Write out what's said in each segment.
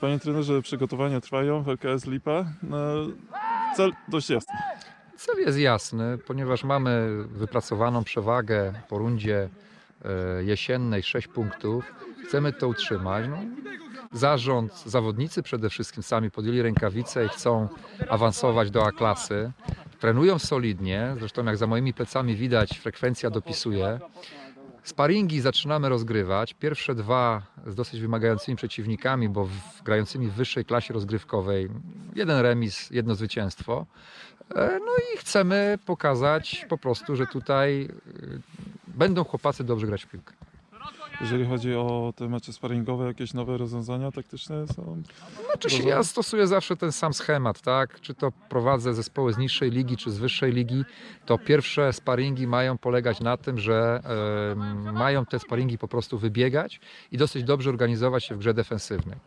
Panie trenerze, przygotowania trwają w LKS Lipa. No, cel dość jasny. Cel jest jasny, ponieważ mamy wypracowaną przewagę po rundzie e, jesiennej 6 punktów. Chcemy to utrzymać. No, zarząd, zawodnicy przede wszystkim sami podjęli rękawice i chcą awansować do A-klasy. Trenują solidnie, zresztą jak za moimi plecami widać, frekwencja dopisuje. Sparingi zaczynamy rozgrywać. Pierwsze dwa z dosyć wymagającymi przeciwnikami, bo w, grającymi w wyższej klasie rozgrywkowej. Jeden remis, jedno zwycięstwo. E, No i chcemy pokazać po prostu, że tutaj y, będą chłopacy dobrze grać w piłkę. Jeżeli chodzi o te mecze sparingowe, jakieś nowe rozwiązania taktyczne są? Znaczy się, ja stosuję zawsze ten sam schemat, tak? Czy to prowadzę zespoły z niższej ligi, czy z wyższej ligi, to pierwsze sparingi mają polegać na tym, że e, mają te sparingi po prostu wybiegać i dosyć dobrze organizować się w grze defensywnej.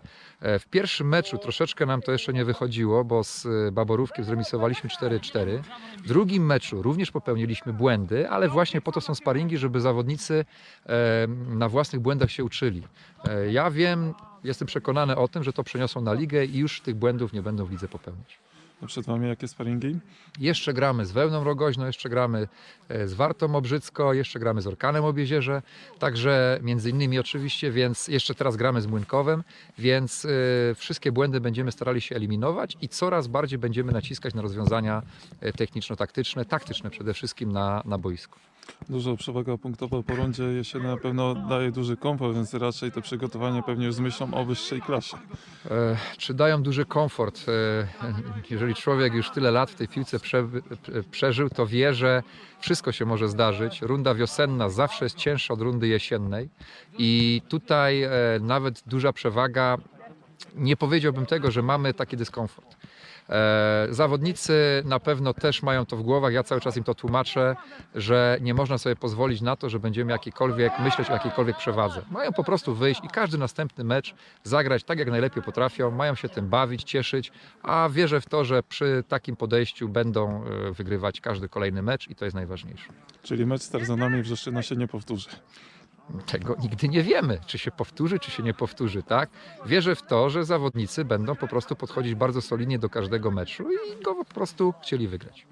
E, w pierwszym meczu troszeczkę nam to jeszcze nie wychodziło, bo z e, Baborówkiem zremisowaliśmy 4-4. W drugim meczu również popełniliśmy błędy, ale właśnie po to są sparingi, żeby zawodnicy e, na własnych błędach się uczyli. E, Ja wiem, jestem przekonany o tym, że to przeniosą na ligę i już tych błędów nie będą w lidze popełniać. No, Przed Wami jakie sparingi? Jeszcze gramy z Wełną Rogoźną, jeszcze gramy e, z Wartą Obrzycko, jeszcze gramy z Orkanem Obiezierze, także między innymi oczywiście, więc jeszcze teraz gramy z Młynkowem, więc e, wszystkie błędy będziemy starali się eliminować i coraz bardziej będziemy naciskać na rozwiązania techniczno-taktyczne, taktyczne przede wszystkim na, na boisku. Dużo przewaga punktowa po rundzie jesiennej na pewno daje duży komfort, więc raczej te przygotowania pewnie już z myślą o wyższej klasie. E, Czy dają duży komfort? E, Jeżeli człowiek już tyle lat w tej piłce prze, przeżył, to wie, że wszystko się może zdarzyć. Runda wiosenna zawsze jest cięższa od rundy jesiennej i tutaj e, nawet duża przewaga, nie powiedziałbym tego, że mamy taki dyskomfort. E, Zawodnicy na pewno też mają to w głowach, ja cały czas im to tłumaczę, że nie można sobie pozwolić na to, że będziemy jakikolwiek myśleć o jakiejkolwiek przewadze. Mają po prostu wyjść i każdy następny mecz zagrać tak, jak najlepiej potrafią, mają się tym bawić, cieszyć, a wierzę w to, że przy takim podejściu będą e, wygrywać każdy kolejny mecz i to jest najważniejsze. Czyli mecz z Tarzanami Wrzeszczyna się nie powtórzy. Tego nigdy nie wiemy, czy się powtórzy, czy się nie powtórzy, tak? Wierzę w to, że zawodnicy będą po prostu podchodzić bardzo solidnie do każdego meczu i go po prostu chcieli wygrać.